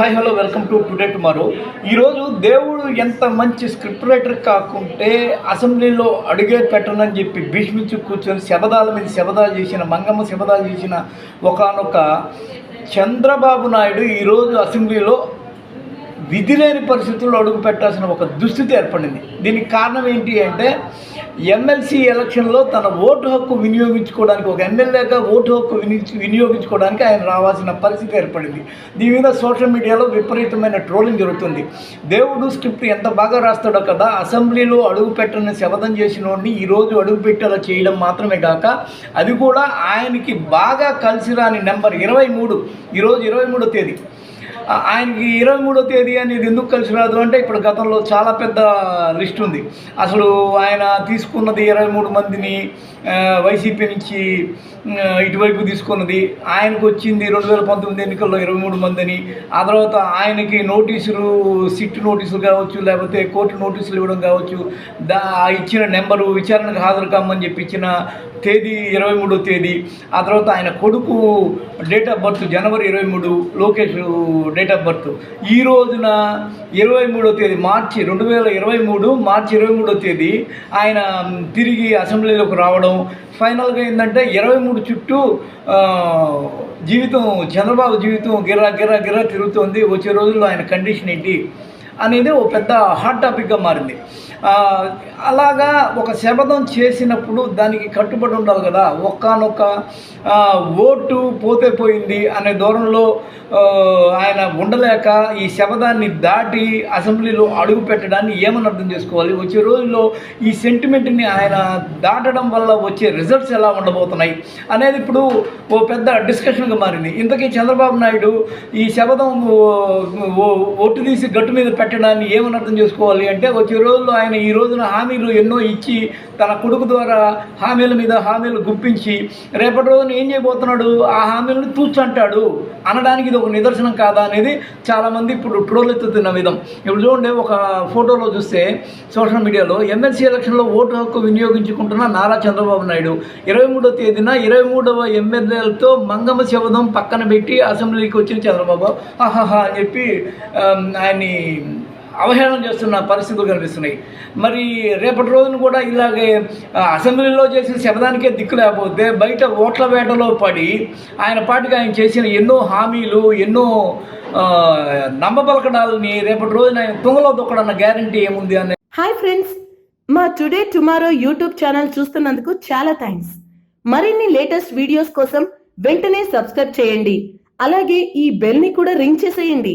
Hi hello welcome to today tomorrow. ఈరోజు దేవుడు ఎంత మంచి స్క్రిప్ట్ రైటర్ కాకుంటే అసెంబ్లీలో అడిగే పెట్టనని చెప్పి భీష్మించి కూర్చొని శబదాల మీద శబదాలు చేసిన మంగమ్మ శబదాలు చేసిన ఒకానొక చంద్రబాబు నాయుడు ఈరోజు అసెంబ్లీలో విధి లేని పరిస్థితుల్లో అడుగు పెట్టాల్సిన ఒక దుస్థితి ఏర్పడింది. దీనికి కారణం ఏంటి అంటే ఎమ్మెల్సీ ఎలక్షన్లో తన ఓటు హక్కు వినియోగించుకోవడానికి ఒక ఎమ్మెల్యేగా ఓటు హక్కు విని వినియోగించుకోవడానికి ఆయన రావాల్సిన పరిస్థితి ఏర్పడింది. దీని మీద సోషల్ మీడియాలో విపరీతమైన ట్రోలింగ్ జరుగుతుంది. దేవుడు స్క్రిప్ట్ ఎంత బాగా రాస్తాడో కదా అసెంబ్లీలో అడుగు పెట్టని శపథం చేసిన వాడిని ఈరోజు అడుగు పెట్టేలా చేయడం మాత్రమే కాక అది కూడా ఆయనకి బాగా కలిసి రాని నెంబర్ ఇరవై మూడు ఈరోజు ఇరవై మూడో తేదీ. ఆయనకి ఇరవై మూడో తేదీ అనేది ఎందుకు కలిసి రాదు అంటే ఇప్పుడు గతంలో చాలా పెద్ద లిస్ట్ ఉంది. అసలు ఆయన తీసుకున్నది ఇరవై మూడు మందిని వైసీపీ నుంచి ఇటువైపు తీసుకున్నది. ఆయనకు వచ్చింది రెండు వేల పంతొమ్మిది ఎన్నికల్లో ఇరవై మూడు మందిని. ఆ తర్వాత ఆయనకి నోటీసులు సిట్ నోటీసులు కావచ్చు లేకపోతే కోర్టు నోటీసులు ఇవ్వడం కావచ్చు దా ఇచ్చిన నెంబరు విచారణకు హాజరు కామని చెప్పి ఇచ్చిన తేదీ ఇరవై మూడో తేదీ. ఆ తర్వాత ఆయన కొడుకు డేట్ ఆఫ్ బర్త్ జనవరి ఇరవై మూడు లోకేష్ డేట్ ఆఫ్ బర్త్. ఈ రోజున ఇరవై మూడో తేదీ మార్చి రెండు వేల ఇరవై మూడు మార్చి ఇరవై మూడో తేదీ ఆయన తిరిగి అసెంబ్లీలోకి రావడం. ఫైనల్గా ఏంటంటే ఇరవై మూడు చుట్టూ జీవితం చంద్రబాబు జీవితం గిర్రా గిర్రా గిర్రా తిరుగుతోంది. వచ్చే రోజుల్లో ఆయన కండిషన్ ఏంటి? అనేది ఒక పెద్ద హాట్ టాపిక్గా మారింది. అలాగా ఒక శపథం చేసినప్పుడు దానికి కట్టుబడి ఉండాలి కదా. ఒక్కనొక్క ఓటు పోతే పోయింది అనే దూరంలో ఆయన ఉండలేక ఈ శపథాన్ని దాటి అసెంబ్లీలో అడుగు పెట్టడాన్ని ఏమని అర్థం చేసుకోవాలి? వచ్చే రోజుల్లో ఈ సెంటిమెంట్ని ఆయన దాటడం వల్ల వచ్చే రిజల్ట్స్ ఎలా ఉండబోతున్నాయి అనేది ఇప్పుడు ఓ పెద్ద డిస్కషన్గా మారింది. ఇంతకీ చంద్రబాబు నాయుడు ఈ శపథం ఓ- ఓటు తీసి గట్టు మీద పెట్టడాన్ని ఏమని అర్థం చేసుకోవాలి అంటే వచ్చే రోజుల్లో ఆయన ఈ రోజున హామీలు ఎన్నో ఇచ్చి తన కొడుకు ద్వారా హామీల మీద హామీలు గుప్పించి రేపటి రోజున ఏం చేయబోతున్నాడు? ఆ హామీలను తూచంటాడు. అనడానికి ఇది ఒక నిదర్శనం కాదా అనేది చాలామంది ఇప్పుడు ట్రోలెత్తుతున్న విధం. ఇప్పుడు చూడండి ఒక ఫోటోలో చూస్తే సోషల్ మీడియాలో ఎమ్మెల్సీ ఎలక్షన్లో ఓటు హక్కు వినియోగించుకుంటున్న నారా చంద్రబాబు నాయుడు. ఇరవై మూడో తేదీన ఇరవై మూడవ ఎమ్మెల్యేలతో మంగమ్మ శబదం పక్కన పెట్టి అసెంబ్లీకి వచ్చిన చంద్రబాబు. ఆహాహా అని చెప్పి ఆయన్ని అవహేళన చేస్తున్న పరిస్థితులు కనిపిస్తున్నాయి. మరి రేపటి రోజున కూడా ఇలాగే అసెంబ్లీలో చేసిన శబదానికే దిక్కు లేకపోతే బయట ఓట్ల వేటలో పడి ఆయన పాటికి ఆయన చేసిన ఎన్నో హామీలు ఎన్నో నమ్మబలకడాలని రేపటి రోజున ఆయన తుంగలో దొక్కడన్న గ్యారంటీ ఏముంది అని హాయ్ ఫ్రెండ్స్ మా టుడే టుమారో యూట్యూబ్ ఛానల్ చూస్తున్నందుకు చాలా థ్యాంక్స్ మరిన్ని లేటెస్ట్ వీడియోస్ కోసం వెంటనే సబ్స్క్రైబ్ చేయండి. అలాగే ఈ బెల్ని కూడా రింగ్ చేసేయండి.